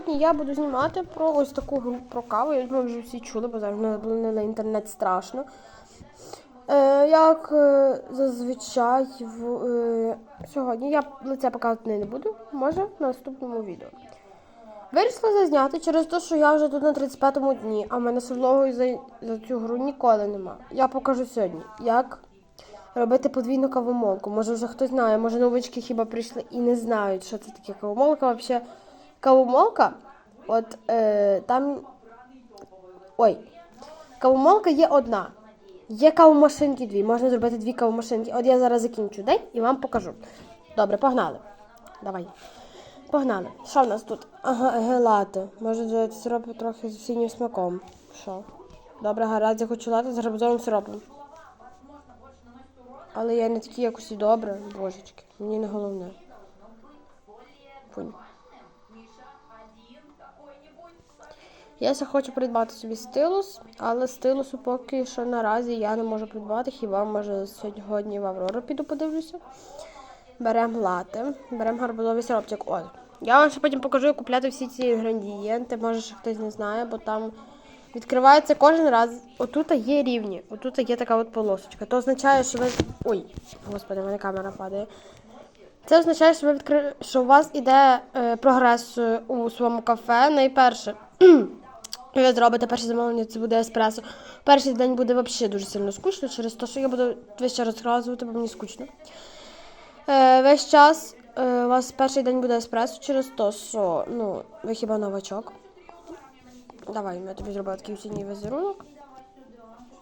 Сьогодні я буду знімати про ось таку гру про каву. Я думаю, вже всі чули, бо зараз не на інтернет страшно. Е, як е, зазвичай в, е, сьогодні я лице показувати не буду, може в наступному відео. Вирішила зазняти через те, що я вже тут на 35-му дні, а в мене серлогою за, за цю гру ніколи нема. Я покажу сьогодні, як робити подвійну кавомолку. Може вже хтось знає, може новички хіба прийшли і не знають, що це таке кавомолка. Взагалі, кавомолка, от е, там. Ой, кавомолка є одна. Є кавомашинки дві, можна зробити дві кавомашинки. От я зараз закінчу день і вам покажу. Добре, погнали. Давай. Погнали. Що в нас тут? Ага, гелати. Може зробити сироп трохи з синім смаком. Що? Добре, гаразд, я хочу лати з гарбузовим сиропом. Але я не такий якось і добре, божечки. Мені не головне. Фунь. Я ще хочу придбати собі стилус, але стилусу поки що наразі я не можу придбати. Хіба може сьогодні в Аврору піду подивлюся. Беремо лати, беремо гарбузовий сиропчик. Ой. Я вам ще потім покажу, як купляти всі ці інгредієнти. Може, ще хтось не знає, бо там відкривається кожен раз. Отут є рівні, отут є така от полосочка. То означає, що ви. Ой, господи, в мене камера падає. Це означає, що ви відкри... що у вас іде е, прогрес у своєму кафе. Найперше, ви зробите перше замовлення, це буде еспресо. Перший день буде взагалі дуже сильно скучно, через те, що я буду весь час розказувати, бо мені скучно. Е, весь час е, у вас перший день буде еспресо через те, що ну, ви хіба новачок. Давай, я тобі зробила такий осінній візерунок.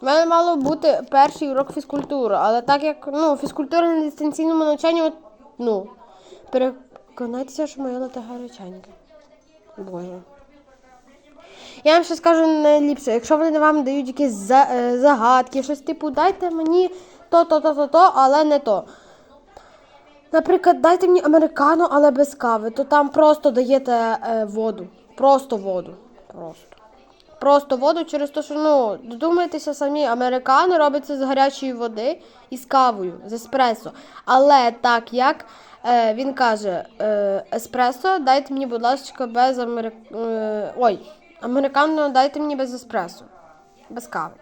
У мене мало бути перший урок фізкультури, але так як ну, фізкультура на дистанційному навчанні, от, ну, переконайтеся, що моя лата гаряченька. Боже. Я вам ще скажу найліпше, якщо вони вам дають якісь е, загадки, щось типу, дайте мені то, то, то, то, то, але не то. Наприклад, дайте мені американо, але без кави, то там просто даєте е, воду. Просто воду. Просто. Просто воду через те, що ну, додумайтеся самі, американо робиться з гарячої води і з кавою, з еспресо. Але так як е, він каже, е, еспресо, дайте мені, будь ласка, без америк... е, Ой, американо дайте мені без еспресо, без кави.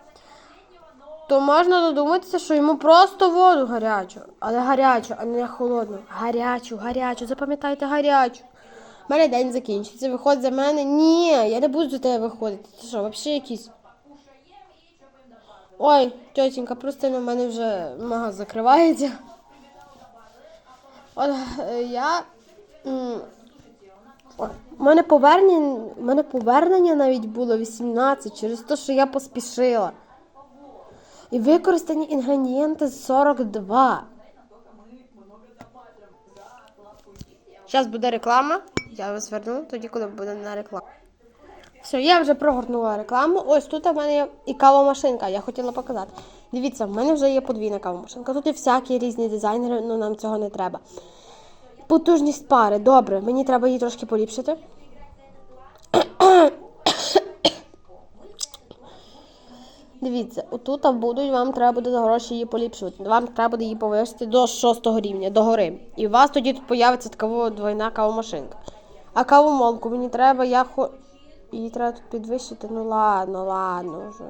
То можна додуматися, що йому просто воду гарячу, але гарячу, а не холодну. Гарячу, гарячу, запам'ятайте гарячу. У мене день закінчиться, виходить за мене. Ні, я не буду за тебе виходити. Це що, взагалі якісь. Ой, тетенька, просто на мене вже магаз закривається. От е, я. У мене повернення, у мене повернення навіть було 18 через те, що я поспішила. І використані інгредієнти 42. Зараз буде реклама. Я вас верну тоді, коли буде на рекламу. Все, я вже прогорнула рекламу. Ось тут у мене є і кавомашинка, я хотіла показати. Дивіться, в мене вже є подвійна кавомашинка. Тут є всякі різні дизайнери, але нам цього не треба. Потужність пари, добре, мені треба її трошки поліпшити. Дивіться, отут будуть, вам треба буде за гроші її поліпшувати. Вам треба буде її повищити до 6 рівня, до гори. І у вас тоді тут появиться така двойна кавомашинка. А кавомолку мені треба, я хо. Її треба тут підвищити. Ну ладно, ладно вже.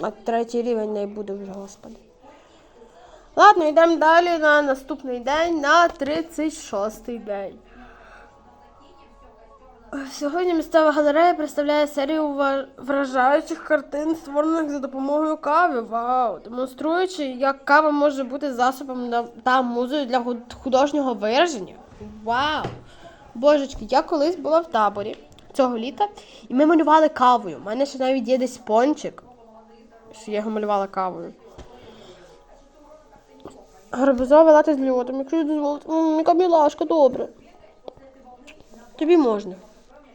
На третій рівень не буде вже, господи. Ладно, йдемо далі на наступний день, на 36-й день. Сьогодні місцева галерея представляє серію вражаючих картин, створених за допомогою кави. Вау! Демонструючи, як кава може бути засобом та музою для художнього вираження. Вау! Божечки, я колись була в таборі цього літа, і ми малювали кавою. У мене ще навіть є десь пончик, що я його малювала кавою. Гарбузове лати з льодом, якщо дозволите. М, Яка мілашка, добре. Тобі можна.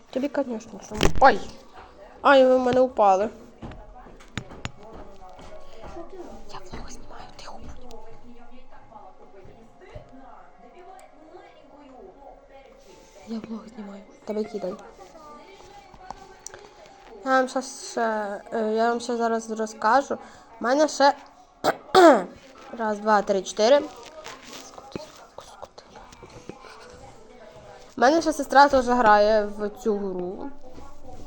Тобі, звісно, що. Ой! Ай, ви в мене упали. Я влог знімаю, тихо. Я влог знімаю. Тебе кидай. Я вам е, зараз розкажу. У мене ще раз, два, три, чотири. У мене ще сестра теж грає в цю гру.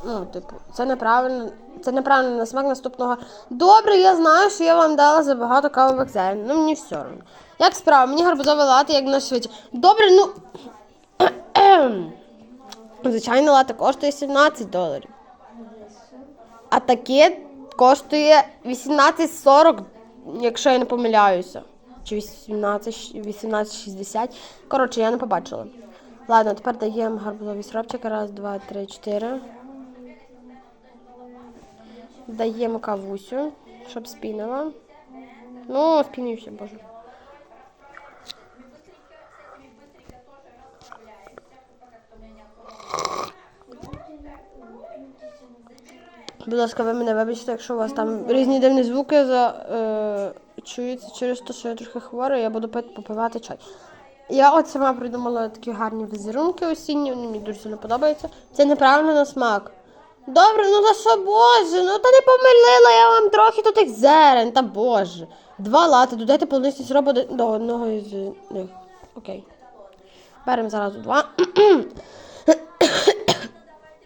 Ну, типу, це неправильно. Це неправильно на смак наступного. Добре, я знаю, що я вам дала забагато кавових зерен. Ну мені все одно. Як справа? Мені гарбузове лати як на швидше. Добре, ну. Звичайне лати коштує 17 доларів. А таке коштує 18,40, якщо я не помиляюся. Чи 18, 18,60. Коротше, я не побачила. Ладно, тепер даємо гарбузові сиропчики. Раз, два, три, чотири. Даємо кавусю, щоб спінила. Ну, спінився, боже. Будь ласка, ви мене вибачте, якщо у вас там різні дивні звуки за, чуються через те, що я трохи хвора, я буду попивати чай. Я от сама придумала такі гарні візерунки осінні, вони мені дуже сильно подобаються. Це неправильно на смак. Добре, ну за що боже? Ну та не помилила я вам трохи до тих зерен, та боже. Два лати, додайте полуничний сироп один- до одного із них. Окей. Беремо зараз два.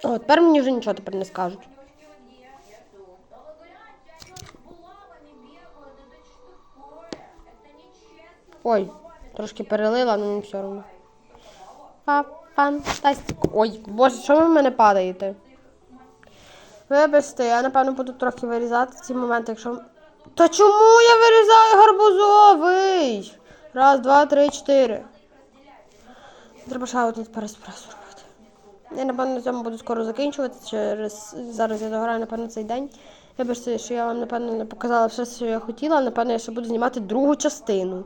О, тепер мені вже нічого тепер не скажуть. Ой, трошки перелила, але не все одно. Фа- Ой, боже, що ви в мене падаєте? Вибачте, я напевно буду трохи вирізати ці моменти, якщо. Та чому я вирізаю гарбузовий? Раз, два, три, чотири. Треба ще один тепер робити. Я, напевно, на цьому буду скоро закінчувати. Через зараз я дограю, напевно, цей день. Вибачте, що я вам, напевно, не показала все, що я хотіла. Напевно, я ще буду знімати другу частину.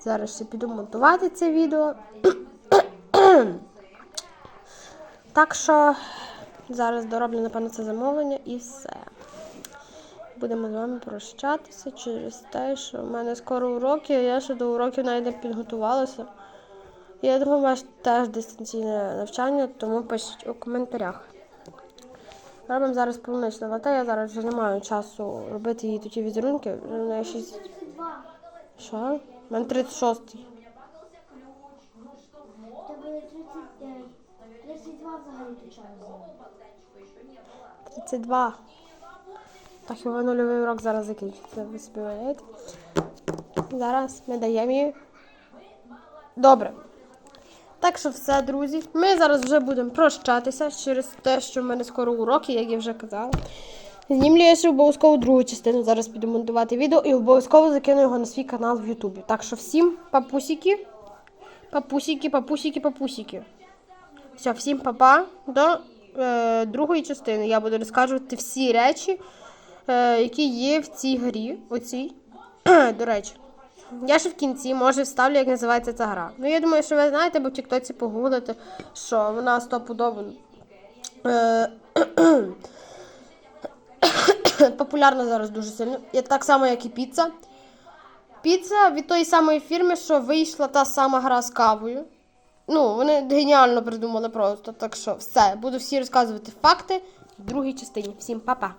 Зараз ще піду монтувати це відео. так що зараз дороблю, напевно, це замовлення і все. Будемо з вами прощатися через те, що в мене скоро уроки, а я ще до уроків навіть не підготувалася. Я думаю, у вас теж дистанційне навчання, тому пишіть у коментарях. Робимо зараз полуничне лате, я зараз вже не маю часу робити її такі візерунки. Що? У мене 36. Тебе 39. 32 взагалі то 32. Так його нульовий урок зараз закінчиться. Ви собі уявляєте? Зараз ми даємо її. Добре. Так що все, друзі. Ми зараз вже будемо прощатися через те, що в мене скоро уроки, як я вже казала. Знімлю я ще обов'язково другу частину. Зараз піду монтувати відео і обов'язково закину його на свій канал в Ютубі. Так що всім папусики, папусики, папусики, папусики. Все, всім папа до е, другої частини. Я буду розказувати всі речі, е, які є в цій грі. Оцій. До речі. Я ще в кінці, може, вставлю, як називається ця гра. Ну, я думаю, що ви знаєте, бо в Тіктоці погуглите, що вона стопудово е, популярна зараз дуже сильно. Так само, як і піца. Піца від тої самої фірми, що вийшла та сама гра з кавою. Ну, вони геніально придумали просто. Так що все, буду всі розказувати факти в другій частині. Всім па-па!